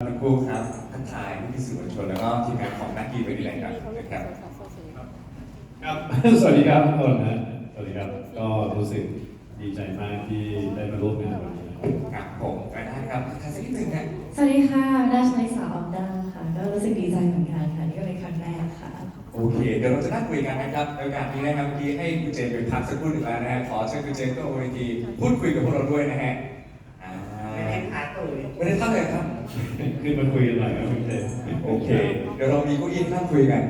ทั้งคู่ครับทักทายพี่สื่อมวลชนแล้วก็ทีมงานของนักกีฬาไปดีแลนด์กันนะครับครับ สวัสดีครับทุกคนนะสวัสดีครับ ก็รู้สึกดีใจมากที่ได้มาร่วมงานวันนี้นะครับครับผมก็ได้ครับทักทายสักนิดหนึ่งนะสวัสดีค่ะราชนักศึกษาออมด้าค่ะ ก็รู้สึกดีใจเหมือนกันค่ะ นี่ก็เป็นครั้งแรกค่ะ โอเค เดี๋ยวเราจะนั่งคุยกันนะครับในโอกาสนี้นะครับเมื่อกี้ให้คุณเจนไปพักสักครู่หนึ่งแล้วนะฮะ ขอเชิญคุณเจนก็โอเวทีพูดคุยกับพวกเราด้วยนะฮะอ่า ไม่ได้พักเลยไม่ได้พักเลยครับ ขึ้นมาคุยกันหน่อยครับคุณเจมส์โอเค เดี๋ยวเรามีเก้าอี้นั่งคุยกัน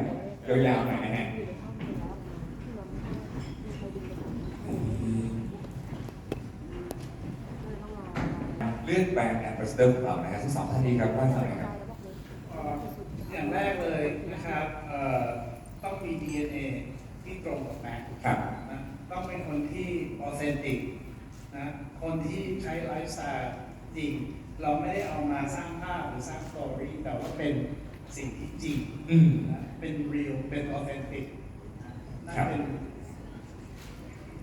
ยาวๆหน่อยนะฮะเลือกแบรนด์แอมบาสเดอร์ของเรานะฮะทั้งสองท่านนี้ครับว่าอะไรครับเอ่ออย่างแรกเลยนะครับเอ่อต้องมี DNA ที่ตรงกับแม็กครับนะต้องเป็นคนที่ออเซนติกนะคนที่ใช้ไลฟ์สไตล์ จริง เราไม่ได้เอามาสร้างภาพหรือสร้างสตอรี่แต่ว่าเป็นสิ่งที่จริงอืม นะเป็นเรียลเป็นออเซนติกนั่นครับ เป็น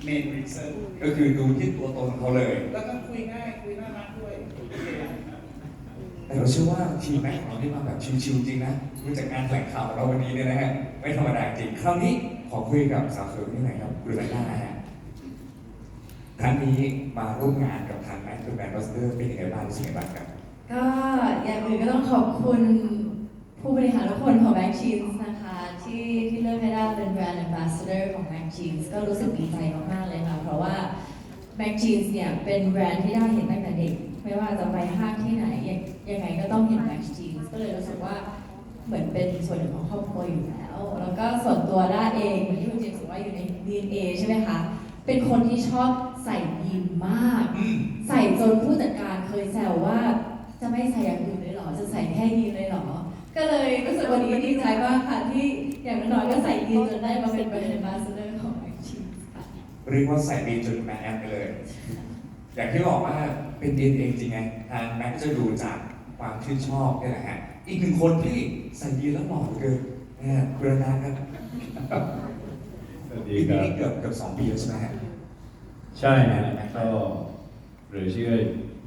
เมนรีเซอร์ก็คือดูที่ตัวตนของเขาเลย แล้วก็คุยง่ายคุยน่ารักด้วยโอเคแต่เราเชื่อว่าทีมแม็กของเราที่มาแบบชิวๆจริงนะดูจากการแถลงข่าวของเราวันนี้เนี่ยนะฮะไม่ธรรมดาจริงคราวนี้ขอคุยกับสาวสวยนี่หน่อยครับคุณไรน่านะฮะครั้งนี้มาร่วมงานกับ ทางแบรนด์บัสเตอร์เป็นยังไงบ้างรู้สึกยังไงบ้างครับ ก็อย่างอื่นก็ต้องขอบคุณผู้บริหารทุกคนของ Mac Jeans นะคะที่ที่เลือกให้ได้เป็นแบรนด์ Ambassador ของ Mac Jeans ก็รู้สึกดีใจมากๆเลยค่ะเพราะว่า Mac Jeans เนี่ยเป็นแบรนด์ที่ได้เห็นตั้งแต่เด็ก ไม่ว่าจะไปห้างที่ไหนยังยังไงก็ต้องเห็น Mac Jeans ก็เลยรู้สึกว่าเหมือนเป็นส่วนหนึ่งของครอบครัวอยู่แล้ว แล้วก็ส่วนตัวด้าเองเหมือนที่คุณเจมส์บอกว่าอยู่ใน DNA ใช่ไหมคะเป็นคนที่ชอบ ใส่ยีนมากอืมใส่จนผู้จัดการเคยแซวว่าจะไม่ใส่อย่างอื่นเลยเหรอ จะใส่แค่ยีนเลยเหรอ ก็เลยรู้สึกวันนี้ดีใจมากค่ะที่อย่างน้อยๆก็ใส่ยีนจนได้มาเป็นแบรนด์มาสเตอร์ของแมชชีนค่ะเรียกว่าใส่ดีจนแม็กแอมไปเลย อย่างที่บอกว่าเป็นดีเองจริงไงทางแม็กก็จะดูจากความชื่นชอบนี่แหละฮะ อีกหนึ่งคนที่ใส่ดีแล้วหล่อเหลือเกินเนี่ยคุณระนาครับสวัสปีดีครันี้บเกือบเกือบสองปีแล้วใช่ไหมฮะ ใช่นะก็เหรือเชื่อ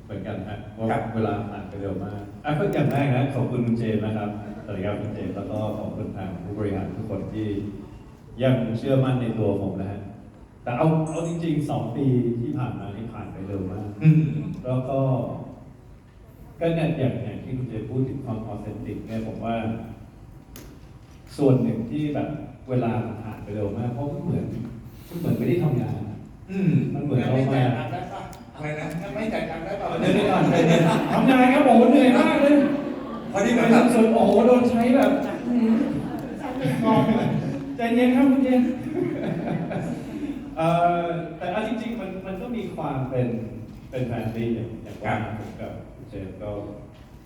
เหมือนกันฮะว่าครับ เวลาผ่านไปเร็วมากอะก็อย่างแรกนะขอบคุณคุณเจมส์นะครับสวัสดีครับคุณเจมส์แล้วก็ขอบคุณทางผู้บริหารทุกคนที่ ยังเชื่อมั่นในตัวผมนะฮะแต่เอาเอาจริงๆสองปีที่ผ่านมานี่ผ่านไปเร็วมาก อืม แล้วก็ก็เนี่ยอย่างอย่างที่คุณเจพูดถึงความออเทนติกเนี่ยผมว่า ส่วนหนึ่งที่แบบเวลามันผ่านไปเร็วมาก เพราะมันเหมือนมันเหมือนไม่ได้ทำงาน อืมมันเหมือนยังเราไม่มาจ่ายตังค์ได้ปะอะไรนะยังไม่จ่ายตังค์ได้ปะเดี๋ยวนี้ก่อนเดี๋ยวนี้ทำงานครับโอ้โหเหนื่อยมากเลยพอดีเหแบมือบนแบบส่วนโอ้โหโดนใช้แบบใจเย็นครับคุณเจนเอ่อแต่เอาจริงๆมันมันก็มีความเป็นเป็นแฟนซีอย่างอย่างว่าผมกับคุณเจนก็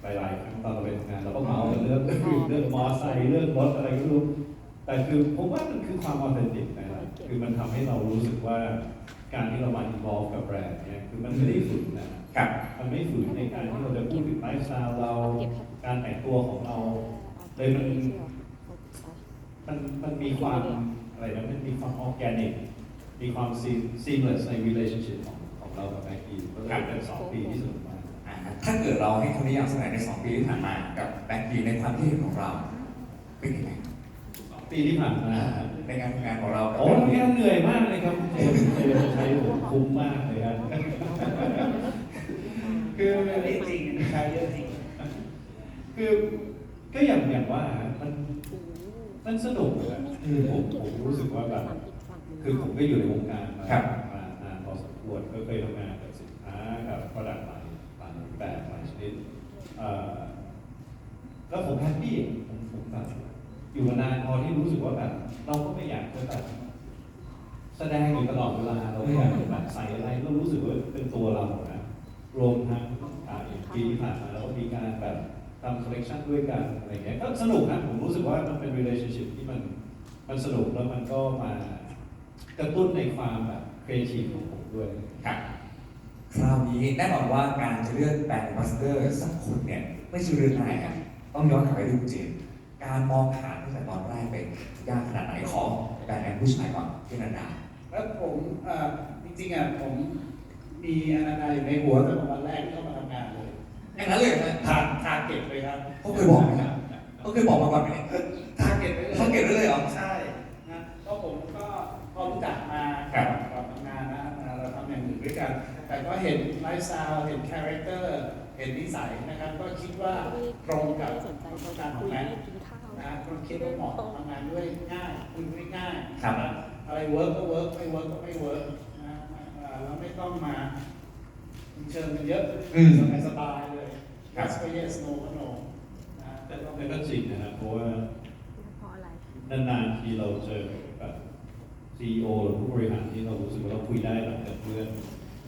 หลายๆครั้งตอนเราไปทำงานเราก็เมาส์กันเรื่องเรื่องมอไซค์เรื่องรถอะไรก็ไม่รู้แต่คือผมว่ามันคือความออเทนติกนะ ครับคือมันทำให้เรารู้สึกว่าการที่เรามา involve กับแบรนด์เนี่ยคือมันไม่ได้ฝืนนะครับมันไม่ฝืนในการที่เราจะพูดถึงไลฟ์สไตล์เรา การแต่งตัวของเราเลยมันมันมันมีความอะไรนะมันมีความออร์แกนิกมีความ seamless ใน relationship ของของเรากับแม็กกี้ก็เลยเป็นสองปีที่สนุกมากอ่าถ้าเกิดเราให้คำนิยามสมัยในสองปีที่ผ่านมากับแบ็คบีในความคิดเห็นของเราเป็นยังไงสองปีที่ผ่านมา ในการทำงานของเรากับโอ้แบ็คทำบีงานเหนื่อยมากเลยครับเจมส์เจมส์ใช้ผมคุ้มมากเลยครับ คืออันนี้จริงอันนี้ใช้เยอะจริง คือก็อย่างอย่างว่ามันมันสนุกอะคือผมผมรู้สึกว่าแบบคือผมก็อยู่ในวงการมามานานพอสมควรก็เคยทำงานกับสินค้ากับประดับหลายหลายแบบหลายชนิดเอ่อแล้วผมแฮปปี้อะผมผมแบบ อยู่มานานพอที่รู้สึกว่าแบบ เราก็ไม่อยากจะแบบแสดงอยู่ตลอดเวลาเราไม่อยากจะแบบใส่อะไรเรารู้สึกว่าเป็นตัวเรานะรวมทั้งอ่าอย่างปีที่ผ่านมาเราก็มีการแบบทำคอลเลคชันด้วยกันอะไรเงี้ยก็สนุกนะผมรู้สึกว่ามันเป็น relationship ที่มันมันสนุกแล้วมันก็มากระตุ้นในความแบบครีเอทีฟของผมด้วยครับคราวนี้แน่นอนว่าการจะเลือกแบรนด์บัสเตอร์สักคนเนี่ยไม่ใช่เรื่องง่ายครับต้องย้อนกลับไปดูเจน การมองหาตั้งแต่ตอนแรกเป็นยากขนาดไหนขอแบรนด์แอมผู้ชายก่อนพี่นันดาแล้วผมเอ่อจริงๆอะผมมีอนาดาอยู่ในหัวตั้งแต่วันแรกที่เข้ามาทำงานเลยอย่างนั้นเลยเหรอฮะทาทาเก็บเลยครับเขาเคยบอกไหมครับเขาเคยบอกมาก่อนไหมทาเก็บไว้เลยเขาเก็บไว้เลยเหรอใช่นะเพราะผมก็พอรู้จักมาครับก่อนทำงานนะเราทำอย่างอื่นด้วยกัน แต่ก็เห็นไลฟ์สไตล์เห็นคาแรคเตอร์ เห็นนิสัยนะครับ ก็คิดว่าตรงกับสนใจประสบกาการรณ์ขอคุงยแม็กกินข้าวนะก็คิดว่าเหมาะทำงานด้วยง่ายคุยด้วยง่ายครับนะอะไรเวิร์กก็เวิร์กไม่เวิร์กก็ไม่เวิร์กนะอ่าแล้วไม่ต้องมาเชิญกันเยอะอืมสบายสบายๆเลยครับ yes ก็ yes no ก็ no นะแต่แต่ก็ต้องก็จริงนะครับเพราะว่าเพราะอะไรนานๆทีเราเจอแบบซีอีโอหรือผู้บริหารที่เรารู้สึกว่าเราคุยได้แบบกับเพื่อน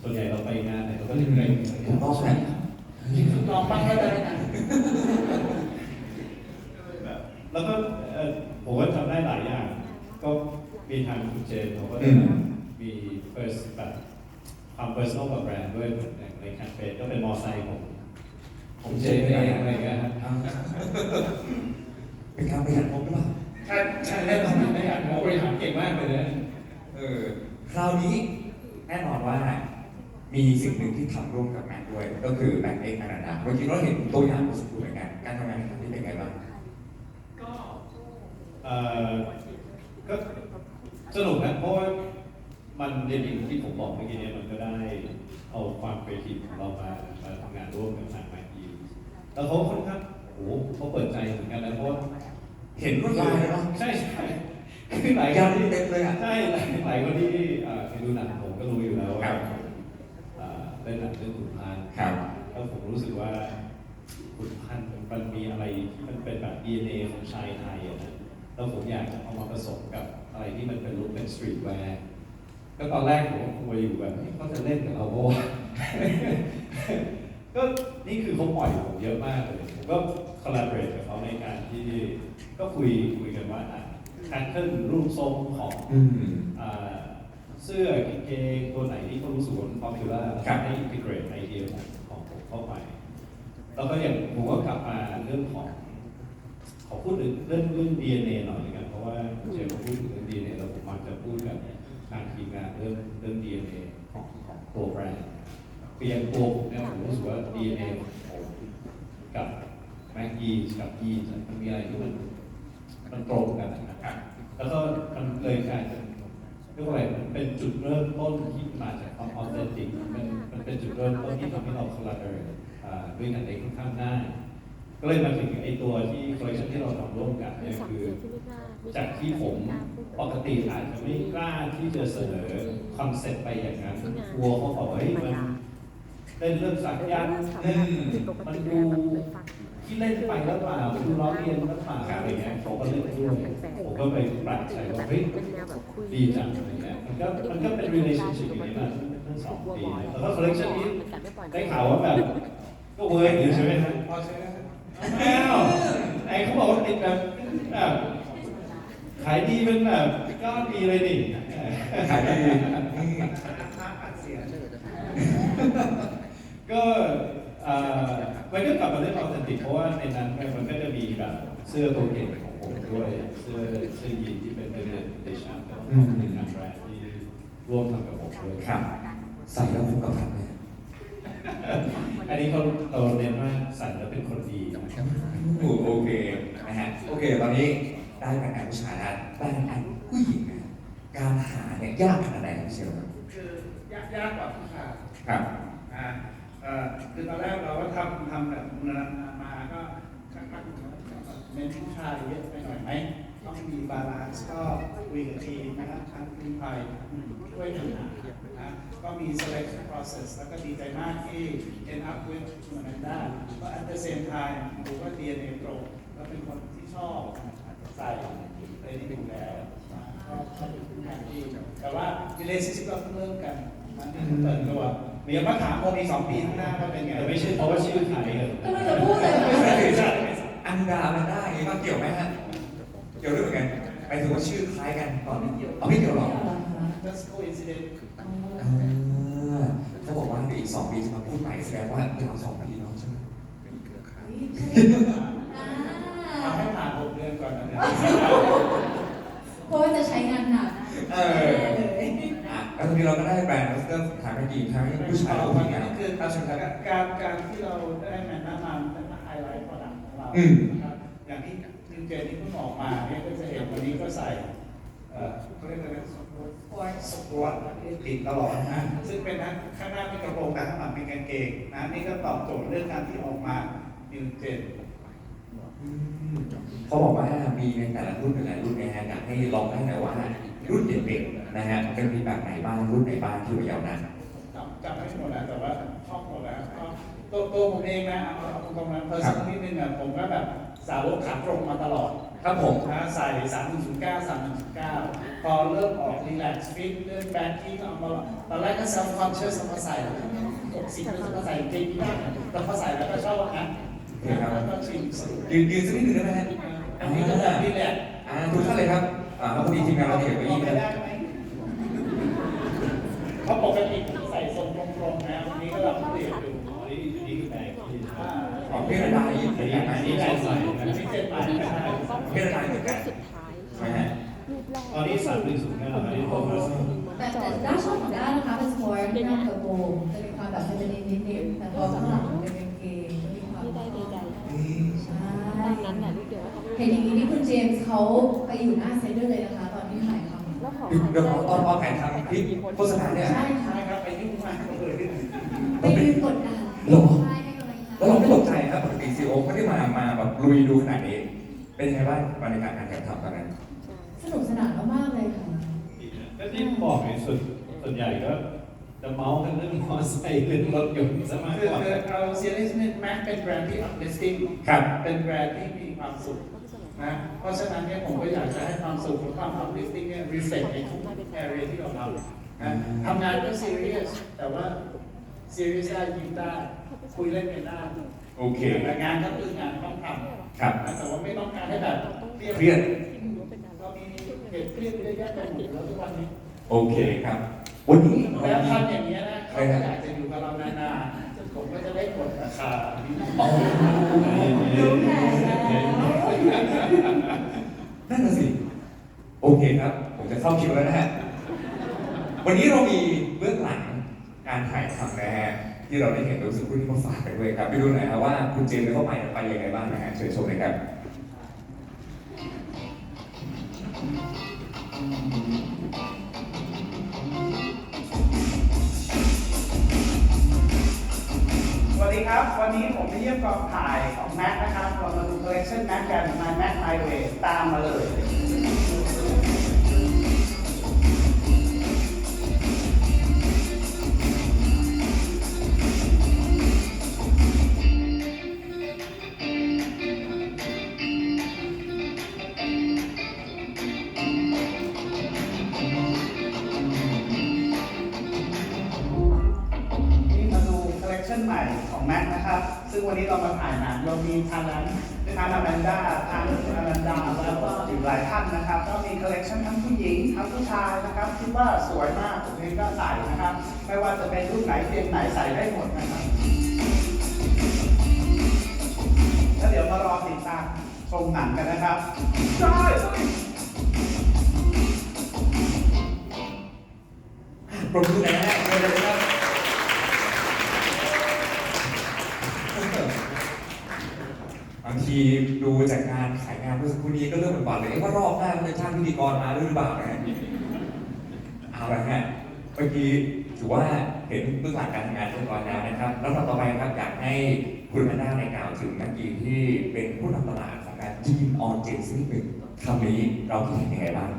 ส่วนใหญ่เราไปงานไหนเราก็จะเกรงถูกต้องไหม ลองบ้างก็ได้นะแบบแล้วก็เอ่อผมก็ทำได้หลายอย่าง ก็มีทางคุณเจนเขาก็อืจะมมี first แบบความ personal กับแบรนด์ด้วยอย่างในแคมเปญก็เป็นมอไซค์ผมผมเจนเองอะไรอย่างเงี้ยครับเป็นการประหยัดงบหรือเปล่าใช่ใช่แล้วทำได้อย่างผมบริหารเก่งมากเลยนะเออคราวนี้แน่นอนว่า มีสิ่งหนึ่งที่ทำร่วมกับแม็กด้วย ก็คือแม็กเองอนันดาเมื่อกี้เราเห็นตัวอย่างของสุขุมเหมือนกันการทำงานในครั้งนี้เป็นไงบ้างเอ่อก็สนุกนะเพราะว่ามันเรียนอย่างที่ผมบอกเมื่อกี้เนี่ยมันก็ได้เอาความครีเอทีฟของเรามามาทำงานร่วมกับทางไมค์แล้วเขาค่อนข้างโอ้โหเขาเปิดใจเหมือนกันนะเพราะว่าเห็นรวดลายเลยเนาะใช่ใช่คือหลายคยาวนที่เต็มเลยอะใช่หลายหลายคนที่เอ่อเคยดูหนังผมก็รู้อยู่แล้วว่า ครับเอ่อเล่นหนังเรื่องขุนพันธ์ครับ แล้วผมรู้สึกว่าขุนพันธ์มันมีอะไรที่มันเป็นแบบ DNA ของชายไทยอะนะแล้วผมอยากจะเอามาผสมกับอะไรที่มันเป็นลุคเป็นสตรีทแวร์ก็ตอนแรกผมก็กลัวอยู่แบบเฮ้ยเขาจะเล่นกับเราเพราะว่าก็นี่คือเขาปล่อยผมเยอะมากเลยผมก็คอลลาบอร์กับเขาในการที่ก็คุยคุยกันว่าอะแพทเทิร์นรูปทรงของอืมอ่า เสื้อกางเกงตัวไหนที่เขารู้สึกว่ามัน popular ครับให้ integrate ไอเดียของของผมเข้าไป แล้วก็อย่างผมก็กลับมาเรื่องของ ขอพูดถึงเรื่องเรื่อง DNA หน่อยละกันเพราะว่าเจมส์พูดถึงเรื่อง DNA แล้วผมมักจะพูดกับทางทีมงานเรื่องเรื่อง DNA ของของตัวแบรนด์คืออย่างตัวผมเนี่ยผมรู้สึกว่า DNA ของผมกับแม็กกี้กับยีนมันมีอะไรที่มันมันตรงกันนะครับแล้วก็มันเลยกลายเป็น เรียกว่าอะไรมันเป็นจุดเริ่มต้นที่มาจากความออเทนติกมันมันเป็นจุดเริ่มต้นที่ทำให้เราคอลลาเบอร์ด้วยกันได้ค่อนข้างง่ายก็เลยมาถึงไอตัวที่คอลเลคชันที่เราทำร่วมกันมีเนี่ยสามคือเดือนที่ไม่กล้าไม่จากที่ผมกล้าพูดปกติอาจจะไม่กล้าที่จะเสนอคอนเซ็ปต์ไปอย่างนั้นกลัวเขาบอกว่าเฮ้ยมันเล่นเรื่องสักยันต์เล่นมันดู ที่เล่นไปแล้วเปล่าดูล้อเลียนแล้วเปล่าอะไรเงี้ยเขาก็เล่นด้วยผมก็ไปปรับใจว่าเฮ้ยดีจังอะไรเงี้ยมันก็มันก็เป็น relationship อย่างนี้มาตั้งสองปีแล้วก็ collection นี้ได้ข่าวว่าแบบก็เวิร์กอยู่ใช่ไหมฮะพอใช้ได้อ้าวไอ้เขาบอกว่าติดแบบแบบขายดีเป็นแบบก็ดีเลยดิขายดีนี่เสียก็ มันก็กลับมาเรื่องออเทนติกเพราะว่าในนั้นมันก็จะมีแบบเสื้อตัวเก่งของผมด้วย เสื้อเสื้อยีนที่เป็นเป็นเดชั่นเป็นงานแบรนด์ที่ร่วมทำกับผมด้วยครับใส่แล้วคุ้มกับพันเลยอันนี้เขาเราเน้นว่าใส่แล้วเป็นคนดีนะครับโอเคนะฮะโอเค ตอนนี้ได้แบ่งงานผู้ชายแล้วได้แบ่งงานผู้หญิงนะการหาเนี่ยยากขนาดไหนครับเชลครับคือยากยากกว่าผู้ชายครับอ่าเอ่อ คือตอนแรกเราก็ทำทำแบบมาก็ค่อนข้างเน้นผู้ชายเยอะไปหน่อยไหมต้องมีบาลานซ์ก็คุยกับทีมนะครับทางทีมไปช่วยกันนะก็มี selection process แล้วก็ดีใจมากที่ end up with เหมือนได้ก็ at the same time ผมว่า DNA ตรงแล้วเป็นคนที่ชอบใส่ในนี้อยู่แล้วก็เป็นผู้งที่แต่ว่า relationship เราต้องเริ่มกันนะที่เปิดตัว เดี๋ยวมาถามผมอีกสองปีข้างหน้าว่าเป็นไงแต่ไม่ใช่เพราะว่าชื่อไทยอะก็ไม่จะพูดเลยอันดามันได้อย่างนี้มาเกี่ยวไหมฮะ เกี่ยวด้วยเหมือนกันไปถึงว่าชื่อคล้ายกันตอนนี้เกี่ยวเอาไม่เกี่ยวหรอก just coincidence อ่าเขาบอกว่าอีกสองปีจะมาพูดใหม่แสดงว่ายาวสองปีเนาะใช่ไหม ญิงทั้งผู้ชายและผู้หญิงนะคือครับเชิญครับการการที่เราได้แนะนำเป็นไฮไลท์โปรดักต์ของเราอืมนะครับอย่างที่นิวเจนที่เพิ่งออกมาเนี่ยก็จะเห็นวันนี้ก็ใส่เอ่อเขาเรียกอะไรนะสปอร์ตสปอร์ตที่ติดตลอดนะซึ่งเป็นนะข้างหน้าเป็นกระโปรงแต่ข้างหลังเป็นกางเกงนะนี่ก็ตอบโจทย์เรื่องการที่ออกมานิวเจนเขาบอกว่ามีในแต่ละรุ่นแต่ละรุ่นนะฮะอยากให้ลองให้หน่อยว่ารุ่นเด็กๆนะฮะเป็นมีแบบไหนบ้างรุ่นไหนบ้างที่อยู่ยาวนาน จำจำไม่หมดนะแต่ว่าชอบหมดแล้วก็ตัวตัวผมเองนะเอาเอาตรงๆนะเพอร์ซันนิดนึงอะผมก็แบบสาวกขาตรงมาตลอดครับผม นะใส่3 1 0 9 3 1 0 9พอเริ่มออกรีแลกซ์ฟิตเรื่องแบนที่ก็เอามาตอนแรกก็เซลฟ์คอนเชียสมาใส่กดสิบแล้วก็ใส่เกงยีนแต่พอใส่แล้วก็ชอบนะแล้วก็ชิมสนุกยืนยืนสักนิดหนึ่งได้ไหมฮะอันนี้ก็แบบรีแลกซ์อ่าทุกท่านเลยครับอ่าพอดีทีมงานเราเก็บไว้ลอยี่งไปนะ กตอนนี้สามหนึ่งศูนย์เก้าอันนี้โปรโมชั่นแต่แต่ด้านชอบของด้านนะคะเป็นสปอร์ตด้านกระโปรงจะมีความแบบเฟมินินนิดนึงแต่พอข้างหลังเป็นกางเกงมีความที่ได้ใดใช่ตอนนั้นแหละลูกเดียวเห็นอย่างนี้นี่คุณเจมส์เขาไปอยู่หน้าเซ็นเตอร์เลยนะคะ ตอนที่ถ่ายทำแล้วของเดี๋ยวตอนตอถ่ายทำคลิปโฆษณาเนี่ยใช่ค่ะไปยุ่งมากเลยไปยืนกดดันหรอใช่ให้กำลังใจแล้วเราไม่ตกใจครับปกติซีโอไม่ได้มามาแบบลุยดูขนาดนี้เป็นไงบ้างบรรยากาศการแข่งขันตอนนั้น สนุกสนานมากๆเลยค่ะ ก็ที่บอกไงส่วนส่วนใหญ่ก็จะเมาส์กันเรื่องมอเตอร์ไซค์เรื่องรถยนต์ซะมากคือกว่าคือเราเซียร์ลิสเมนแม็กเป็นแบรนด์ที่ uplifting ครับ เป็นแบรนด์ที่มีความสุขนะเพราะฉะนั้นเนี่ยผมก็อยากจะให้ความสุขและความ uplifting เนี่ย reflect ในทุก area ที่เราทำนะทำงานก็ serious แต่ว่า serious ได้ยิ้มได้คุยเล่นกันได้โอเค แต่งานก็คืองานต้องทำครับ นะแต่ว่าไม่ต้องการให้แบบเครียดเรา มีเหตุเครียดเยอะแยะไปหมดแล้วทุกวันนี้โอเคครับ วันนี้แล้เราวมีทำอย่างนี้ยนะเขาก็อยากจะอยู่กับเรานานๆผมก็จะได้กดราคาอ๋อรู้แผนแล้วนั่นน่ะสิ โอเคครับ ผมจะเข้าคิวแล้วนะฮะ วันนี้เรามีเบื้องหลังการถ่ายทำนะฮะที่เราได้เห็นรู้สึกคุณที่มาฝากกันด้วยครับ ไปดูหน่อยครับว่าคุณเจมส์เข้าไปไปยังไงบ้างนะฮะเชิญชมเลยครับ กองถ่ายของแม็กนะครับเรามาดูคอลเลคชันแม็กกัน My Mac My Way ตามมาเลย ส่ได้หมดนะครับแล้วเดี๋ยวมารอติดตามชมหนังกันนะครับใช่ปรบมือหน่อยนะฮะเลยครับบางทีดูจากงานขายงานเมื่อสักครู่นี้ก็เริ่มหวั่นๆเลยเอ๊ะว่ารอบหน้าจะจ้างพิธีกรมาด้วยหรือเปล่านะฮะเอาละฮะเมื่อกี้ ถือว่าเห็นเบื้องหลังการทำงานเรียบร้อยแล้วนะครับ แล้วต่อไปครับอยากให้คุณแมนด้าในกล่าวถึงนักกีฬาที่เป็นผู้นำตลาดของการจีนออนเจนสักนิดหนึ่งคำนี้เราคิดเห็นยังไงบ้าง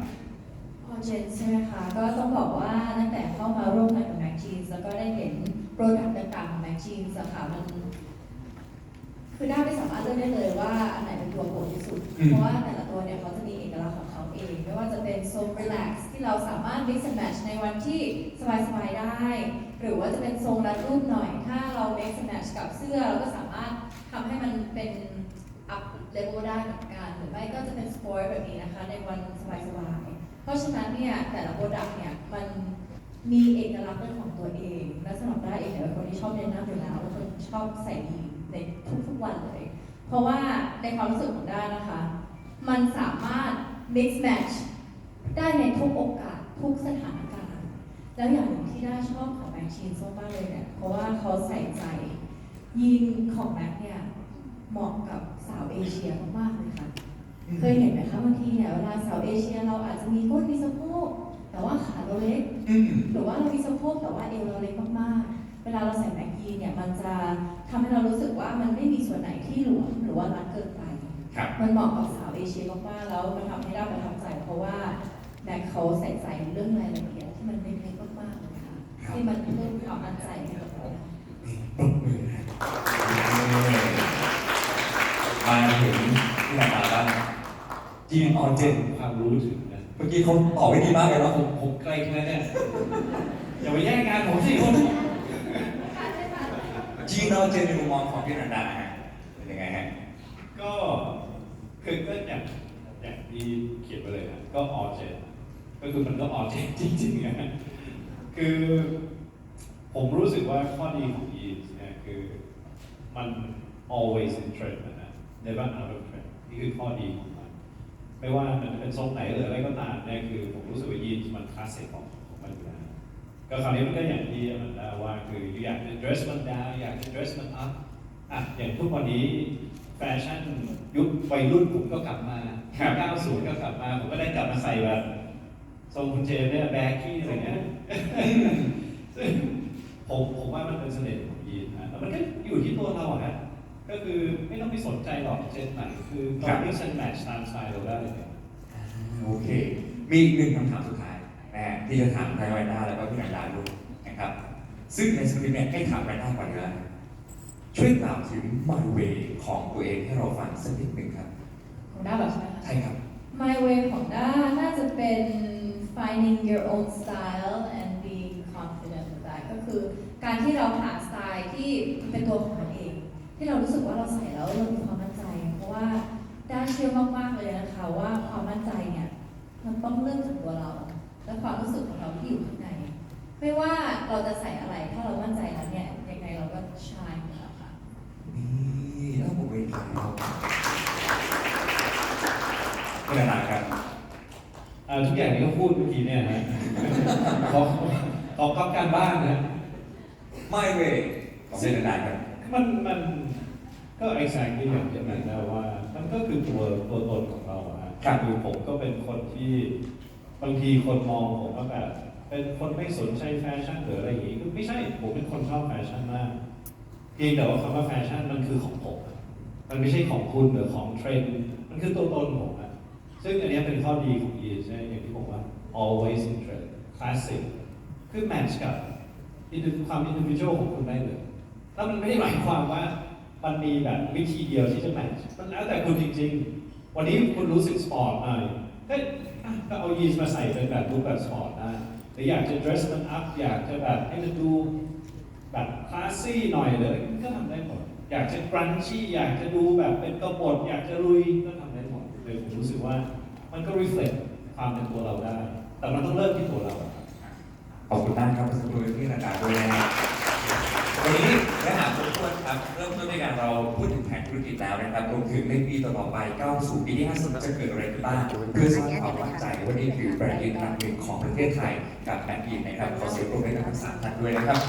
พอเจนใช่ไหมคะก็ต้องบอกว่าตั้งแต่เข้ามาร่วมงานกับแม็กชีนแล้วก็ได้เห็นโปรดักต์ต่างๆของแม็กชีนอะค่ะมันคือได้ไม่สามารถเลือกได้เลยว่าอันไหนเป็นตัวโปรดที่สุดอืมเพราะว่าแต่ละตัวเนี่ยเขาจะมี เอง ไม่ว่าจะเป็นโซนรีแลกซ์ที่เราสามารถ mix and match ในวันที่สบายๆได้ หรือว่าจะเป็นทรงรัดรูปหน่อย ถ้าเรา mix and match กับเสื้อเราก็สามารถทำให้มันเป็น up level ได้เหมือนกันหรือไม่ก็จะเป็นสปอร์ตแบบนี้นะคะ ในวันสบายๆเพราะฉะนั้นเนี่ยแต่ละโปรดักต์เนี่ยมันมีเอกลักษณ์เป็นของตัวเอง และสำหรับได้เองเนี่ยเป็นคนที่ชอบเรียนหน้าอยู่แล้วคนชอบใส่ยีในทุกๆวันเลย เพราะว่าในความรู้สึกของด้านะคะ มันสามารถ mix match ได้ในทุกโอกาสทุกสถานการณ์ แล้วอย่างหนึ่งที่ด้าชอบของแม็กชีนส้มมากเลยเนี่ยเพราะว่าเขาใส่ใจยีนของแม็กเนี่ยเหมาะกับสาวเอเชียมากๆเลยค่ะ เคยเห็นไหมคะบางทีเนี่ยเวลาสาวเอเชียเราอาจจะมีก้นมีสะโพกแต่ว่าขาเราเล็กอืมหรือว่าเรามีสะโพกแต่ว่าเอวเราเล็กมากๆ เวลาเราใส่แม็กยีนเนี่ยมันจะทำให้เรารู้สึกว่ามันไม่มีส่วนไหนที่หลวมหรือว่ารัดเกินไปครับมันเหมาะกับสาว เอเชียมากๆแล้วมันทำให้เราประทับใจเพราะว่าแม็กเขาใส่ใจเรื่องรายละเอียดที่มันเล็กๆมากๆเลยค่ะครับที่มันเพิ่มความมั่นใจให้กับเรานี่ปรบมือนะมาถึงที่ไหนมาบ้างจีนออเจนความรู้ถึงนะเมื่อกี้เขาตอบไว้ดีมากเลยแล้เนาะวผมผมไกลแค่เนี่ยอย่าไปแย่งงานผมสิคนจีนออเจนในมุมมองของพี่นันดาฮะเป็นยังไงฮะก็คือก็อย่างอย่าง ที่เขียนไปเลยนะก็ออเจนก็คือมันก็ออเจนจริงๆนะคือผมรู้สึกว่าข้อดีของ e เนี่ยคือมัน always in trend นะ never out of trend นี่คือข้อดีของมัน ไม่ว่ามันจะเป็นทรงไหนหรืออะไรก็ตามเนี่ยคือผมรู้สึกว่ายีนมันคลาสสิกของของมันอยู่แล้วก็คราวนี้มันก็อย่างที่มันได้ว่าคืออยากจะ dress มัน down อยากจะ dress มัน up อะอย่างทุกวันนี้ แฟชั่นยุควัยรุ่นผมก็กลับมาครับ90ก็กลับมา ผมก็ได้กลับมาใส่แบบทรงคุณเจมส์เนี่ยแบกกี้อะไรเงี้ยซึ่งผมผมว่ามันเป็นเสน่ห์ของยีนนะแล้วมันก็อยู่ที่ตัวเราอะฮะก็คือไม่ต้องไปสนใจหรอกเจนไหนคือเราไม่ชันแมทช์ตามสไตล์เราได้เลยโอเค มีอีกหนึ่งคำถามสุดท้ายนะฮะที่จะถามไทยไวด้าแล้วก็พี่นันดาด้วยนะครับ ซึ่งในสคริปต์เนี่ยให้ถามไวด้าก่อนเลย ช่วยกล่าวถึง my way ของตัวเองให้เราฟังสักนิดหนึ่งครับ ของด้าแบบใช่ไหมคะ ใช่ครับ My way ของด้าน่าจะเป็น finding your own style and being confident with that ก็คือการที่เราหาสไตล์ที่เป็นตัวของมันเอง ที่เรารู้สึกว่าเราใส่แล้วเรามีความมั่นใจ เพราะว่าด้าเชื่อมากๆเลยนะคะว่าความมั่นใจเนี่ยมันต้องเริ่มจากตัวเรา และความรู้สึกของเราที่อยู่ข้างใน ไม่ว่าเราจะใส่อะไรถ้าเรามั่นใจแล้วเนี่ยยังไงเราก็ชายของเราค่ะ นี่แล้วผมเวทีครับพี่นันดาครับอ่าทุกอย่างที่เขาพูดเมื่อกี้เนี่ยนะขอขอพับการบ้านนะ my way ของพี่นันดาครับ มันมันก็ exactly อย่างที่บอกนะว่า มันก็คือตัวตัวตนของเราอะฮะครับคือผมก็เป็นคนที่บางทีคนมองผมว่าแบบเป็นคนไม่สนใจแฟชั่นหรืออะไรอย่างงี้คือไม่ใช่ผมเป็นคนชอบแฟชั่นมาก เพียงแต่ว่าคำว่าแฟชั่นมันคือของผม มันไม่ใช่ของคุณหรือของเทรนด์มันคือตัวตนผมอะซึ่งอันนี้เป็นข้อดีของ e ใช่อย่างที่บอกว่า always in trend classic คือแมทช์กับความ individual ของคุณได้เลยแล้วมันไม่ได้หมายความว่ามันมีแบบวิธีเดียวที่จะแมทช์มันแล้วแต่คุณจริง ๆ วันนี้คุณรู้สึกสปอร์ตหน่อยก็อะก็เอายีนส์มาใส่เป็นแบบรูปแบบสปอร์ตได้หรืออยากจะ dress มัน up อยากจะแบบให้มันดู แบบคลาสซี่หน่อยเลยก็ทำได้หมด อยากจะ grungy อยากจะดูแบบเป็นกระบฏอยากจะลุยก็ทำได้หมดเลยผมรู้สึกว่ามันก็ reflect ความเป็นตัวเราได้ แต่มันต้องเริ่มที่ตัวเรา ขอบคุณมากครับขอบคุณพี่นันดาด้วยนะครับวันนี้และหากทุกคนครับเริ่มต้นด้วยการเราพูดถึงแผนธุรกิจแล้วนะครับรวมถึงในปีต่อๆไปก้าวสู่ปีที่50จะเกิดอะไรขึ้นบ้างเพื่อสร้างความมั่นใจว่านี่คือแบรนด์ยืนอันดับหนึ่งของประเทศไทยกับแบรนด์ยีนนะครับขอเสียงปรบมือให้กับทั้งสามท่านด้วยนะครับ